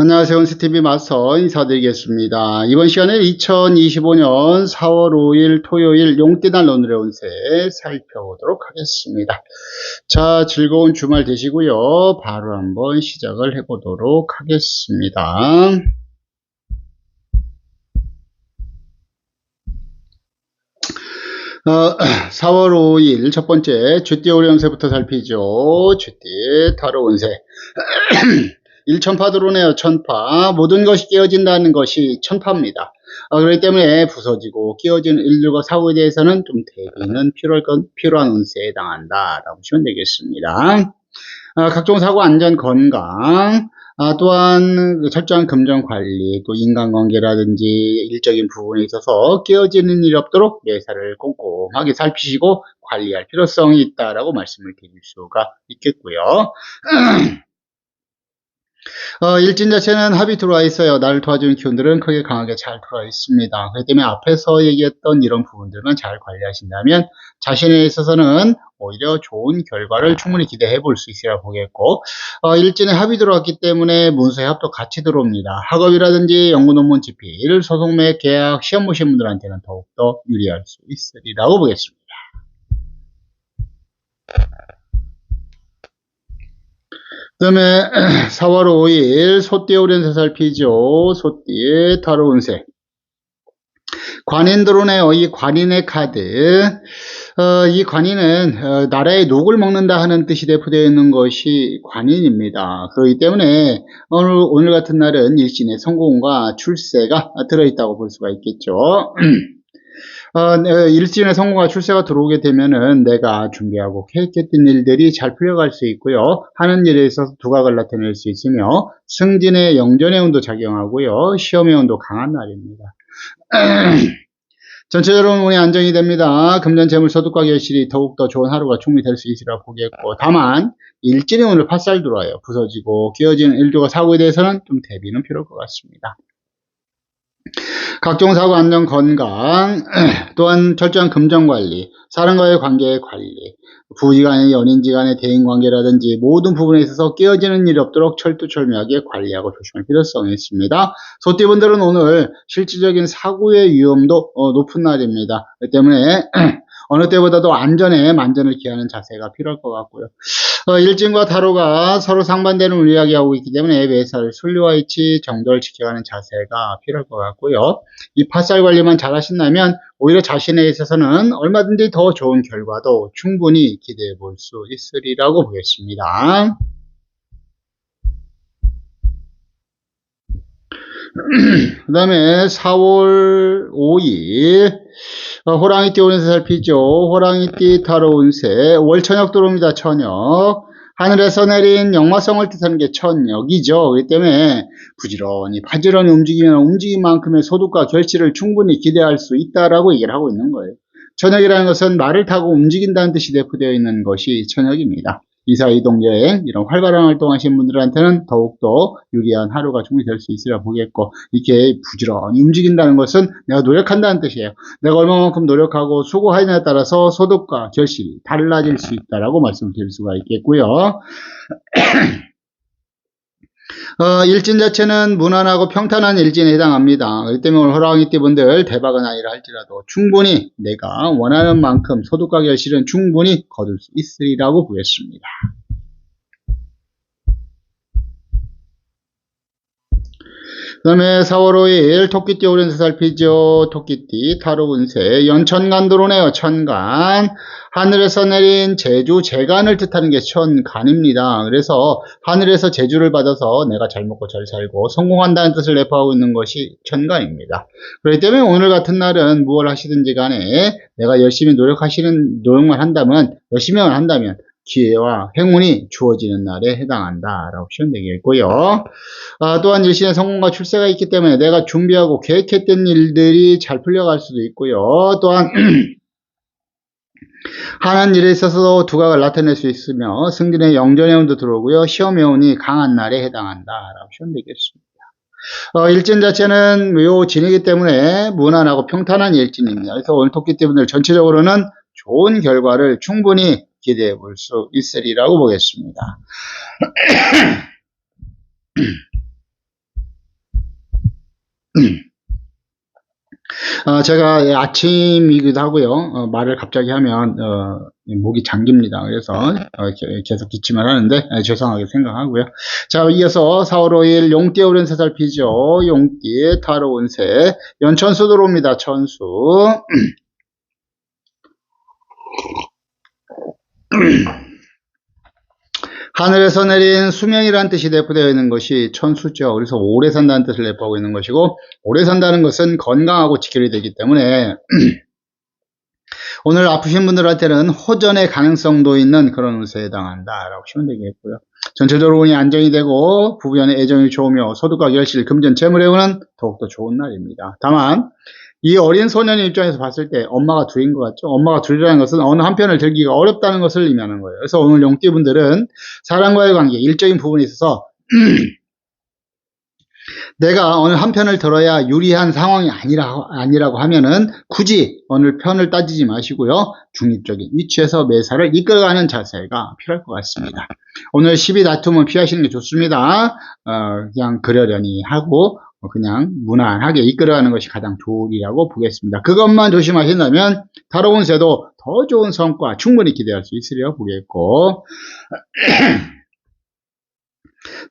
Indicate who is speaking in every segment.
Speaker 1: 안녕하세요. 온스TV 마스터 인사드리겠습니다. 이번 시간에 2025년 4월 5일 토요일 용띠날 오늘의 운세 살펴보도록 하겠습니다. 자, 즐거운 주말 되시고요. 바로 한번 시작을 해보도록 하겠습니다. 어, 4월 5일 첫 번째 쥐띠 오령세부터 살피죠. 쥐띠 타로 운세. 일천파 들어오네요. 천파. 모든 것이 깨어진다는 것이 천파입니다. 어, 그렇기 때문에 부서지고 끼어지는 일들과 사고에 대해서는 좀 대비는 필요할 건, 필요한 운세에 해당한다라고 보시면 되겠습니다. 어, 각종 사고 안전 건강, 아, 또한 그 철저한 금전 관리, 또 인간관계라든지 일적인 부분에 있어서 깨어지는 일이 없도록 예사를 꼼꼼하게 살피시고 관리할 필요성이 있다라고 말씀을 드릴 수가 있겠고요. 어, 일진 자체는 합이 들어와 있어요. 나를 도와주는 기운들은 크게 강하게 잘 들어와 있습니다. 그렇기 때문에 앞에서 얘기했던 이런 부분들만 잘 관리하신다면 자신에 있어서는 오히려 좋은 결과를 충분히 기대해 볼 수 있어야 보겠고 어, 일진에 합이 들어왔기 때문에 문서의 합도 같이 들어옵니다. 학업이라든지 연구 논문 집필, 소송매, 계약, 시험 보신 분들한테는 더욱더 유리할 수 있으리라고 보겠습니다. 그 다음에 4월 5일 소띠 오련세 살피죠. 소띠 타로 운세. 관인 들어오네요. 이 관인의 카드. 어, 이 관인은 어, 나라의 녹을 먹는다 하는 뜻이 대표되어 있는 것이 관인입니다. 그렇기 때문에 오늘, 오늘 같은 날은 일신의 성공과 출세가 들어있다고 볼 수가 있겠죠. 어, 일진의 성공과 출세가 들어오게 되면은 내가 준비하고 계획했던 일들이 잘 풀려갈 수 있고요. 하는 일에 있어서 두각을 나타낼 수 있으며 승진의 영전의 운도 작용하고요. 시험의 운도 강한 날입니다. 전체적으로 운이 안정이 됩니다. 금전 재물 소득과 결실이 더욱더 좋은 하루가 충분히 될수 있으라 보겠고 다만 일진의 운을 팥살 들어와요. 부서지고 끼어지는 일조가 사고에 대해서는 좀 대비는 필요할 것 같습니다. 각종 사고 안전 건강, 또한 철저한 금전 관리, 사람과의 관계의 관리, 부지간의 연인지간의 대인관계라든지 모든 부분에 있어서 깨어지는 일이 없도록 철두철미하게 관리하고 조심할 필요성이 있습니다. 소띠분들은 오늘 실질적인 사고의 위험도 어, 높은 날입니다. 때문에 어느 때보다도 안전에 만전을 기하는 자세가 필요할 것 같고요. 어, 일진과 타로가 서로 상반되는 을 이야기하고 있기 때문에 매사를 순리와 이치, 정도를 지켜가는 자세가 필요할 것 같고요. 이 팥살 관리만 잘 하신다면 오히려 자신에 있어서는 얼마든지 더 좋은 결과도 충분히 기대해 볼 수 있으리라고 보겠습니다. 그 다음에 4월 5일 어, 호랑이띠 오면서 살피죠. 호랑이띠 타로 운세 월천역 들어옵니다. 천역 하늘에서 내린 영마성을 뜻하는 게 천역이죠. 그렇기 때문에 부지런히 바지런히 움직이면 움직임만큼의 소득과 결실을 충분히 기대할 수 있다라고 얘기를 하고 있는 거예요. 천역이라는 것은 말을 타고 움직인다는 뜻이 대표되어 있는 것이 천역입니다. 이사 이동 여행 이런 활발한 활동하시는 분들한테는 더욱더 유리한 하루가 충분히 될수 있으리라 보겠고 이렇게 부지런히 움직인다는 것은 내가 노력한다는 뜻이에요. 내가 얼마만큼 노력하고 수고하느냐에 따라서 소득과 결실이 달라질 수 있다라고 말씀드릴 수가 있겠고요. 어, 일진 자체는 무난하고 평탄한 일진에 해당합니다. 그렇기 때문에 오늘 호랑이 띠 분들 대박은 아니라 할지라도 충분히 내가 원하는 만큼 소득과 결실은 충분히 거둘 수 있으리라고 보겠습니다. 그 다음에 4월 5일 토끼띠 오른세 살피죠. 토끼띠 타로 운세 연천간 들어오네요. 천간 하늘에서 내린 제주 재간을 뜻하는 게 천간입니다. 그래서 하늘에서 제주를 받아서 내가 잘 먹고 잘 살고 성공한다는 뜻을 내포하고 있는 것이 천간입니다. 그렇기 때문에 오늘 같은 날은 무엇을 하시든지 간에 내가 열심히 노력하시는 노력만 한다면 열심히만 한다면 기회와 행운이 주어지는 날에 해당한다 라고 보시면 되겠고요. 아, 또한 일신의 성공과 출세가 있기 때문에 내가 준비하고 계획했던 일들이 잘 풀려갈 수도 있고요. 또한 하는 일에 있어서 두각을 나타낼 수 있으며 승진의 영전의 운도 들어오고요. 시험의 운이 강한 날에 해당한다 라고 보시면 되겠습니다. 어, 일진 자체는 요 진이기 때문에 무난하고 평탄한 일진입니다. 그래서 오늘 토끼 때문에 전체적으로는 좋은 결과를 충분히 기대해 볼 수 있으리라고 보겠습니다. 어, 제가 아침이기도 하고요. 어, 말을 갑자기 하면 어, 목이 잠깁니다. 그래서 어, 게- 계속 기침을 하는데 에, 죄송하게 생각하고요. 자, 이어서 4월 5일 용띠 오른 새 살피죠. 용띠 타로 운세 연천수 들어옵니다. 천수. 하늘에서 내린 수명이라는 뜻이 내포되어 있는 것이 천수죠. 그래서 오래 산다는 뜻을 내포하고 있는 것이고 오래 산다는 것은 건강하고 직결이 되기 때문에 오늘 아프신 분들한테는 호전의 가능성도 있는 그런 운세에 해당한다라고 보시면 되겠고요. 전체적으로 운이 안정이 되고 부부간의 애정이 좋으며 소득과 결실, 금전, 재물의 운은 더욱더 좋은 날입니다. 다만 이 어린 소년의 입장에서 봤을 때 엄마가 둘인 것 같죠? 엄마가 둘이라는 것은 어느 한편을 들기가 어렵다는 것을 의미하는 거예요. 그래서 오늘 용띠분들은 사람과의 관계, 일적인 부분에 있어서 내가 어느 한편을 들어야 유리한 상황이 아니라, 아니라고 하면은 굳이 어느 편을 따지지 마시고요. 중립적인 위치에서 매사를 이끌어가는 자세가 필요할 것 같습니다. 오늘 시비 다툼은 피하시는 게 좋습니다. 어, 그냥 그러려니 하고 어, 그냥 무난하게 이끌어가는 것이 가장 좋으리라고 보겠습니다. 그것만 조심하신다면 다뤄온 새도 더 좋은 성과 충분히 기대할 수 있으리라고 보겠고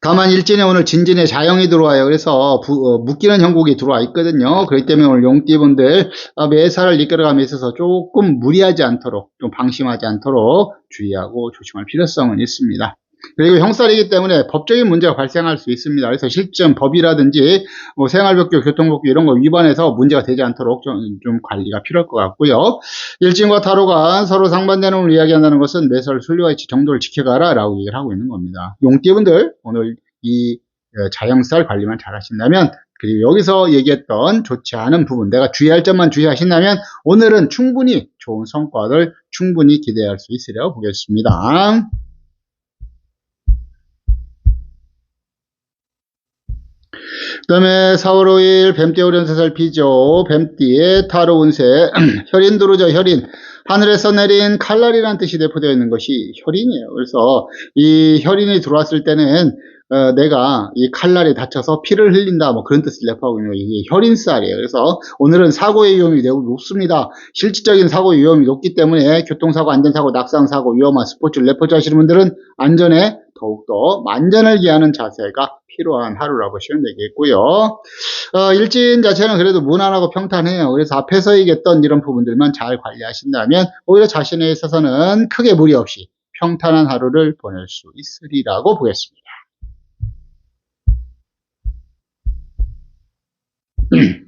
Speaker 1: 다만 일진에 오늘 진진에 자영이 들어와요. 그래서 부- 어, 묶이는 형국이 들어와 있거든요. 그렇기 때문에 오늘 용띠분들 어, 매사를 이끌어감에 있어서 조금 무리하지 않도록 좀 방심하지 않도록 주의하고 조심할 필요성은 있습니다. 그리고 형살이기 때문에 법적인 문제가 발생할 수 있습니다. 그래서 실전 법이라든지 뭐 생활법규, 교통법규 이런 거 위반해서 문제가 되지 않도록 좀, 좀 관리가 필요할 것 같고요. 일진과 타로가 서로 상반되는 걸 이야기한다는 것은 매설 순리와 이치 정도를 지켜가라 라고 얘기를 하고 있는 겁니다. 용띠분들 오늘 이 어, 자영살 관리만 잘 하신다면 그리고 여기서 얘기했던 좋지 않은 부분 내가 주의할 점만 주의하신다면 오늘은 충분히 좋은 성과를 충분히 기대할 수 있으리라고 보겠습니다. 그 다음에 4월 5일 뱀띠 오련세 살피죠. 뱀띠의 타로 운세. 혈인 들어오죠, 혈인. 하늘에서 내린 칼날이라는 뜻이 내포되어 있는 것이 혈인이에요. 그래서 이 혈인이 들어왔을 때는 어, 내가 이 칼날에 다쳐서 피를 흘린다 뭐 그런 뜻을 내포하고 있는. 이게 혈인살이에요. 그래서 오늘은 사고의 위험이 매우 높습니다. 실질적인 사고 위험이 높기 때문에 교통사고, 안전사고, 낙상사고, 위험한 스포츠를 내포자 하시는 분들은 안전에 더욱더 만전을 기하는 자세가 필요한 하루라고 보시면 되겠고요. 어, 일진 자체는 그래도 무난하고 평탄해요. 그래서 앞에서 얘기했던 이런 부분들만 잘 관리하신다면 오히려 자신에 있어서는 크게 무리 없이 평탄한 하루를 보낼 수 있으리라고 보겠습니다.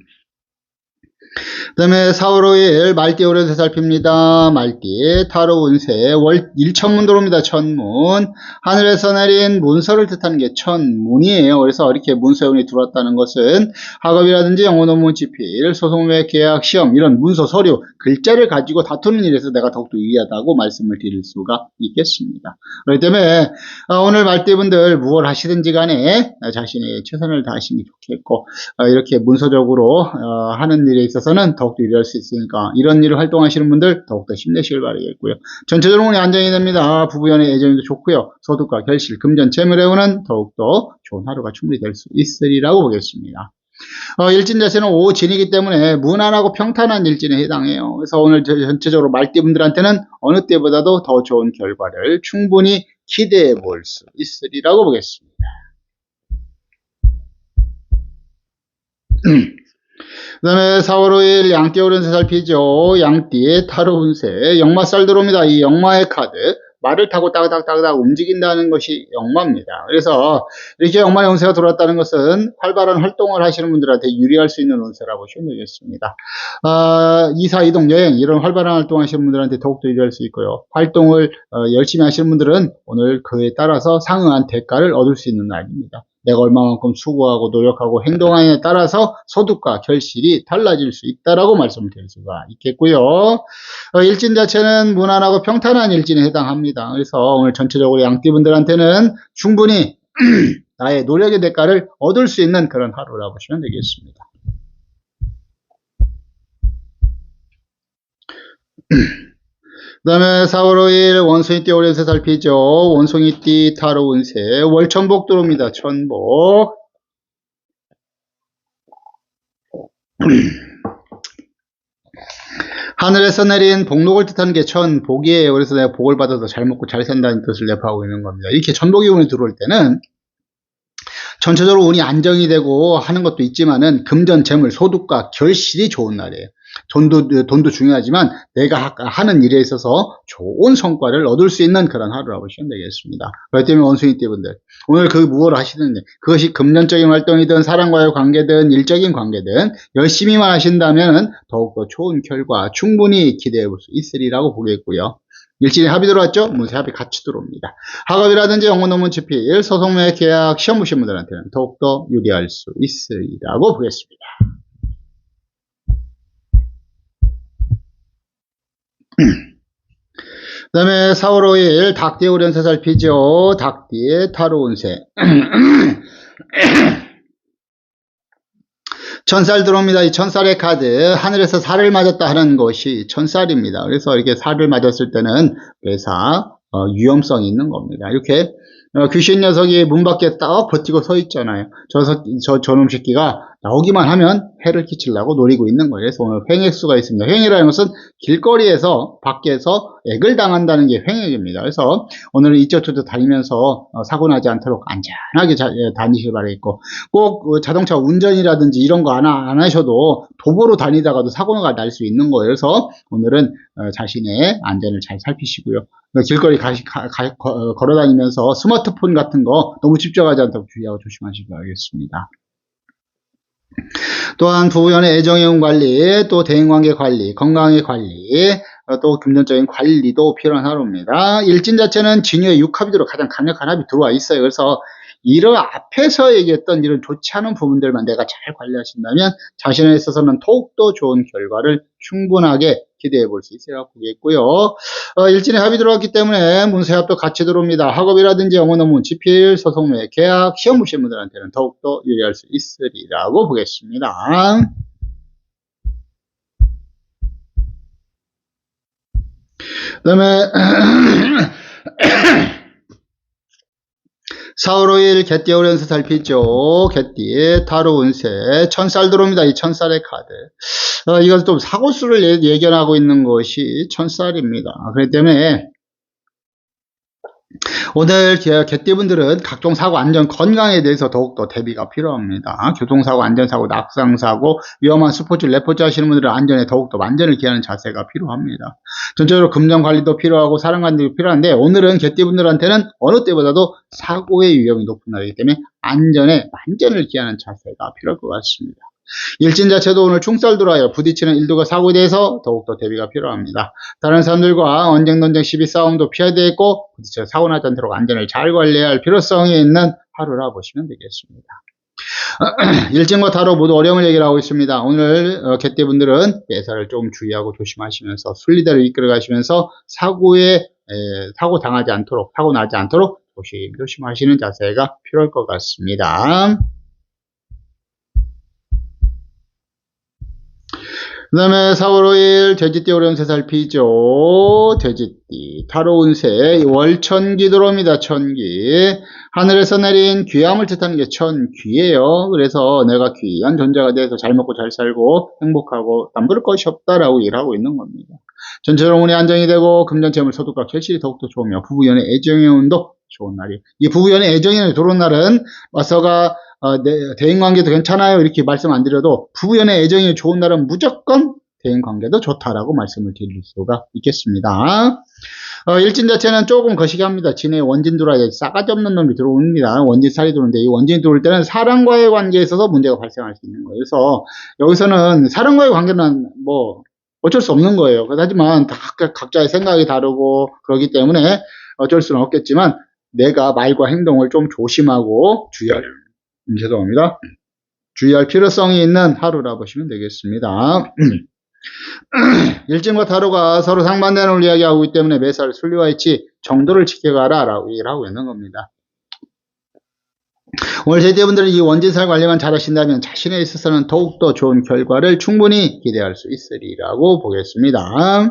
Speaker 1: 그 다음에 4월 5일 말띠 오래서 살핍니다. 말띠 타로 운세 월 1천문 들어옵니다. 천문 하늘에서 내린 문서를 뜻하는 게 천문이에요. 그래서 이렇게 문서운이 들어왔다는 것은 학업이라든지 영어 논문 집필, 소송외 계약 시험 이런 문서 서류 글자를 가지고 다투는 일에서 내가 더욱더 유리하다고 말씀을 드릴 수가 있겠습니다. 그렇기 때문에 어, 오늘 말띠분들 무엇 하시든지 간에 자신의 최선을 다하시는 게 좋겠고 어, 이렇게 문서적으로 어, 하는 일에 있어서는 더 욱더 유리할 수 있으니까 이런 일을 활동하시는 분들 더욱더 힘내시길 바라겠고요. 전체적으로 안정이 됩니다. 부부 연의 애정도 좋고요. 소득과 결실, 금전, 운은 더욱더 좋은 하루가 충분히 될 수 있으리라고 보겠습니다. 어, 일진 자체는 오진이기 때문에 무난하고 평탄한 일진에 해당해요. 그래서 오늘 저- 전체적으로 말띠분들한테는 어느 때보다도 더 좋은 결과를 충분히 기대해 볼 수 있으리라고 보겠습니다. 그 다음에 4월 5일 양띠 오른 세 살피죠. 양띠의 타로 운세. 역마살 들어옵니다. 이 역마의 카드. 말을 타고 따그닥따그닥 움직인다는 것이 역마입니다. 그래서 이렇게 역마의 운세가 들어왔다는 것은 활발한 활동을 하시는 분들한테 유리할 수 있는 운세라고 보시면 되겠습니다. 아, 이사, 이동, 여행 이런 활발한 활동 하시는 분들한테 더욱더 유리할 수 있고요. 활동을 어, 열심히 하시는 분들은 오늘 그에 따라서 상응한 대가를 얻을 수 있는 날입니다. 내가 얼마만큼 수고하고 노력하고 행동하에 따라서 소득과 결실이 달라질 수 있다라고 말씀을 드릴 수가 있겠고요. 어, 일진 자체는 무난하고 평탄한 일진에 해당합니다. 그래서 오늘 전체적으로 양띠분들한테는 충분히 나의 노력의 대가를 얻을 수 있는 그런 하루라고 보시면 되겠습니다. 그 다음에 4월 5일 원숭이띠 오련세 살피죠. 원숭이띠 타로 운세 월천복 들어옵니다. 천복 하늘에서 내린 복록을 뜻하는 게 천, 복이에요. 그래서 내가 복을 받아서 잘 먹고 잘 산다는 뜻을 내포하고 있는 겁니다. 이렇게 천복이 운이 들어올 때는 전체적으로 운이 안정이 되고 하는 것도 있지만은 금전, 재물, 소득과 결실이 좋은 날이에요. 돈도, 돈도 중요하지만 내가 하- 하는 일에 있어서 좋은 성과를 얻을 수 있는 그런 하루라고 보시면 되겠습니다. 그렇기 때문에 원숭이 띠분들 오늘 그 무엇을 하시든지 그것이 금전적인 활동이든 사람과의 관계든 일적인 관계든 열심히만 하신다면 더욱더 좋은 결과 충분히 기대해 볼 수 있으리라고 보겠고요. 일진이 합이 들어왔죠? 문세 합이 같이 들어옵니다. 학업이라든지 영어 논문 집필, 소송매 계약, 시험 보신 분들한테는 더욱더 유리할 수 있으리라고 보겠습니다. 그 다음에 4월 5일 닭띠 오련세 살피죠. 닭띠의 타로 운세. 천살 들어옵니다. 이 천살의 카드 하늘에서 살을 맞았다 하는 것이 천살입니다. 그래서 이렇게 살을 맞았을 때는 매사 어, 위험성이 있는 겁니다. 이렇게 어, 귀신 녀석이 문 밖에 딱 버티고 서 있잖아요. 저, 서- 저 저놈 새끼가 나오기만 하면 해를 끼치려고 노리고 있는 거예요. 그래서 오늘 횡액수가 있습니다. 횡액이라는 것은 길거리에서 밖에서 액을 당한다는 게 횡액입니다. 그래서 오늘은 이쪽저쪽 다니면서 어, 사고 나지 않도록 안전하게 자- 예, 다니시길 바라겠고 꼭 어, 자동차 운전이라든지 이런 거 안 안 하셔도 도보로 다니다가도 사고가 날 수 있는 거예요. 그래서 오늘은 어, 자신의 안전을 잘 살피시고요. 어, 길거리 가- 가- 거- 어, 걸어다니면서 스마트폰 같은 거 너무 집중하지 않도록 주의하고 조심하시기 바라겠습니다. 또한 부부연의 애정애용 관리, 또 대인관계 관리, 건강의 관리, 어, 또 금전적인 관리도 필요한 하루입니다. 일진 자체는 진유의 육합이 들어 가장 강력한 합이 들어와 있어요. 그래서 이런 앞에서 얘기했던 이런 좋지 않은 부분들만 내가 잘 관리하신다면 자신에 있어서는 더욱더 좋은 결과를 충분하게 기대해 볼 수 있으리라고 보겠고요. 어, 일진의 합이 들어왔기 때문에 문세합도 같이 들어옵니다. 학업이라든지 영어 논문, 지필, 소송매, 계약, 시험 보신 분들한테는 더욱더 유리할 수 있으리라고 보겠습니다. 그 다음에 4월 5일 개띠 오련세 살피죠. 개띠 타로 운세 천살 들어옵니다. 이 천살의 카드. 어, 이것은 좀 사고수를 예- 예견하고 있는 것이 천살입니다. 그렇기 때문에 오늘 개- 개띠분들은 각종 사고 안전 건강에 대해서 더욱더 대비가 필요합니다. 교통사고, 안전사고, 낙상사고, 위험한 스포츠, 레포츠 하시는 분들은 안전에 더욱더 만전을 기하는 자세가 필요합니다. 전체적으로 금전 관리도 필요하고 사람 관리도 필요한데 오늘은 개띠분들한테는 어느 때보다도 사고의 위험이 높은 날이기 때문에 안전에 만전을 기하는 자세가 필요할 것 같습니다. 일진 자체도 오늘 충살 들어와요. 부딪히는 일도가 사고에 대해서 더욱더 대비가 필요합니다. 다른 사람들과 언쟁, 논쟁, 시비, 싸움도 피해야 되겠고 부딪혀 사고 나지 않도록 안전을 잘 관리해야 할 필요성이 있는 하루라 보시면 되겠습니다. 일진과 타로 모두 어려움을 얘기를 하고 있습니다. 오늘 어, 개띠분들은 예사를 좀 주의하고 조심하시면서 순리대로 이끌어 가시면서 사고에 에, 사고 당하지 않도록 사고 나지 않도록 조심 조심하시는 자세가 필요할 것 같습니다. 그 다음에 4월 5일 돼지띠 오련세 살피죠. 돼지띠 타로 운세 월천기 들어옵니다. 천기 하늘에서 내린 귀함을 뜻하는 게 천귀예요. 그래서 내가 귀한 존재가 돼서 잘 먹고 잘 살고 행복하고 남부를 것이 없다라고 일하고 있는 겁니다. 전체적으로 운이 안정이 되고 금전 재물 소득과 결실이 더욱더 좋으며 부부연의 애정의 운도 좋은 날이 이 부부연의 애정의 운이 들어온 날은 와서가 어, 내- 대인관계도 괜찮아요 이렇게 말씀 안 드려도 부부연의 애정이 좋은 날은 무조건 대인관계도 좋다라고 말씀을 드릴 수가 있겠습니다. 어, 일진 자체는 조금 거시기 합니다. 진에 원진 들어와야 싸가지 없는 놈이 들어옵니다. 원진 살이 들어오는데 이 원진이 들어올 때는 사람과의 관계에 있어서 문제가 발생할 수 있는 거예요. 그래서 여기서는 사람과의 관계는 뭐 어쩔 수 없는 거예요. 하지만 다 각- 각자의 생각이 다르고 그러기 때문에 어쩔 수는 없겠지만 내가 말과 행동을 좀 조심하고 주의할 음, 죄송합니다. 주의할 필요성이 있는 하루라 보시면 되겠습니다. 일진과 타로가 서로 상반되는 걸 이야기하고 있기 때문에 매사를 순리와 일치 정도를 지켜가라 라고 얘기를 하고 있는 겁니다. 오늘 제대분들은 이 원진살 관리만 잘하신다면 자신에 있어서는 더욱더 좋은 결과를 충분히 기대할 수 있으리라고 보겠습니다.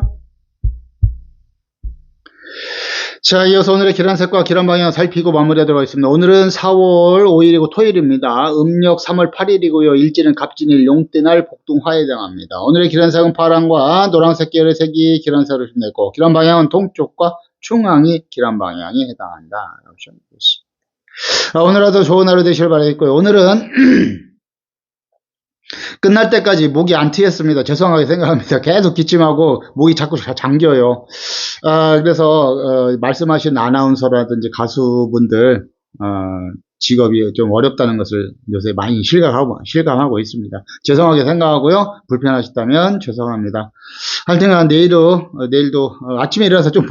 Speaker 1: 자, 이어서 오늘의 기란색과 기란 방향 살피고 마무리하도록 하겠습니다. 오늘은 4월 5일이고 토요일입니다. 음력 3월 8일이고요. 일지는 갑진일, 용띠날, 복둥화에 해당합니다. 오늘의 기란색은 파랑과 노란색 계열의 색이 기란색으로 냈고, 기란 방향은 동쪽과 중앙이 기란 방향에 해당한다. 아, 오늘 하루 좋은 하루 되시길 바라겠고요. 오늘은 끝날 때까지 목이 안 트였습니다. 죄송하게 생각합니다. 계속 기침하고 목이 자꾸 잠겨요. 아, 그래서 어, 말씀하신 아나운서라든지 가수분들 어, 직업이 좀 어렵다는 것을 요새 많이 실감하고 실감하고 있습니다. 죄송하게 생각하고요. 불편하셨다면 죄송합니다. 하여튼간 내일도 어, 내일도 어, 아침에 일어나서 좀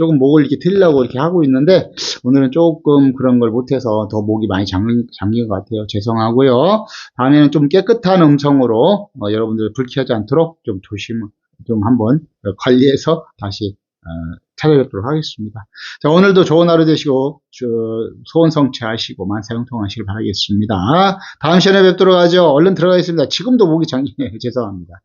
Speaker 1: 조금 목을 이렇게 틀려고 이렇게 하고 있는데 오늘은 조금 그런 걸 못해서 더 목이 많이 잠긴, 잠긴 것 같아요. 죄송하고요. 다음에는 좀 깨끗한 음성으로 어, 여러분들 불쾌하지 않도록 좀 조심 좀 한번 관리해서 다시 어, 찾아뵙도록 하겠습니다. 자, 오늘도 좋은 하루 되시고, 저, 소원 성취하시고, 만사 형통하시길 바라겠습니다. 다음 시간에 뵙도록 하죠. 얼른 들어가겠습니다. 지금도 목이 잠기네요. 죄송합니다.